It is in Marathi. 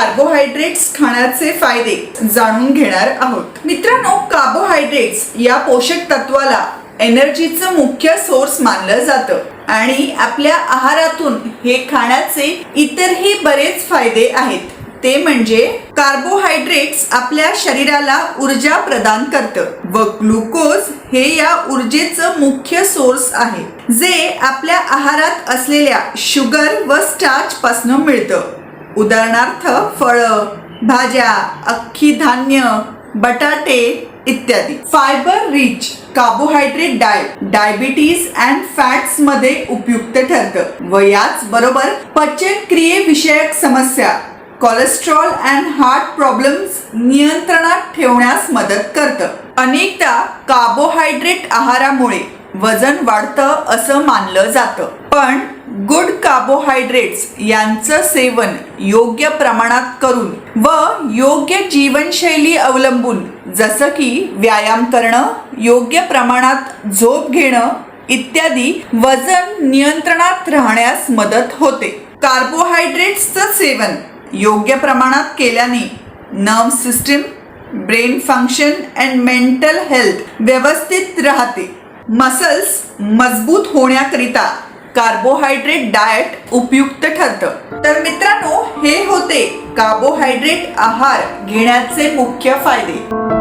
कार्बोहायड्रेट्स खाण्याचे फायदे जाणून घेणार आहोत. मित्रांनो कार्बोहायड्रेट्स या पोषक तत्वाला एनर्जीचं मुख्य सोर्स मानलं जातं. आणि आपल्या आहारातून हे खाण्याचे इतरही बरेच फायदे आहेत. ते म्हणजे कार्बोहायड्रेट्स आपल्या शरीराला ऊर्जा प्रदान करतं व ग्लुकोज हे या ऊर्जेचं मुख्य सोर्स आहे. जे आपल्या आहारात असलेल्या शुगर व स्टार्च पासून मिळतं. उदाहरणार्थ फळं भाज्या अख्खी धान्य बटाटे इत्यादी. Fibre rich carbohydrate diet diabetes and फॅट्समध्ये उपयुक्त ठरतं. व याच बरोबर पचन क्रियेविषयक समस्या कोलेस्ट्रॉल अँड हार्ट प्रॉब्लेम्स नियंत्रणात ठेवण्यास मदत करतं. अनेकदा कार्बोहायड्रेट आहारामुळे वजन वाढतं असं मानलं जातं. पण गुड कार्बोहायड्रेट्स यांचं सेवन योग्य प्रमाणात करून व योग्य जीवनशैली अवलंबून जसं की व्यायाम करणं योग्य प्रमाणात झोप घेणं इत्यादी वजन नियंत्रणात राहण्यास मदत होते. कार्बोहायड्रेट्सचं सेवन योग्य प्रमाणात केल्याने nerve system brain function and mental health व्यवस्थित राहते. मसल्स मजबूत होण्याकरिता कार्बोहायड्रेट डाएट उपयुक्त ठरतं. तर मित्रांनो हे होते कार्बोहायड्रेट आहार घेण्याचे मुख्य फायदे.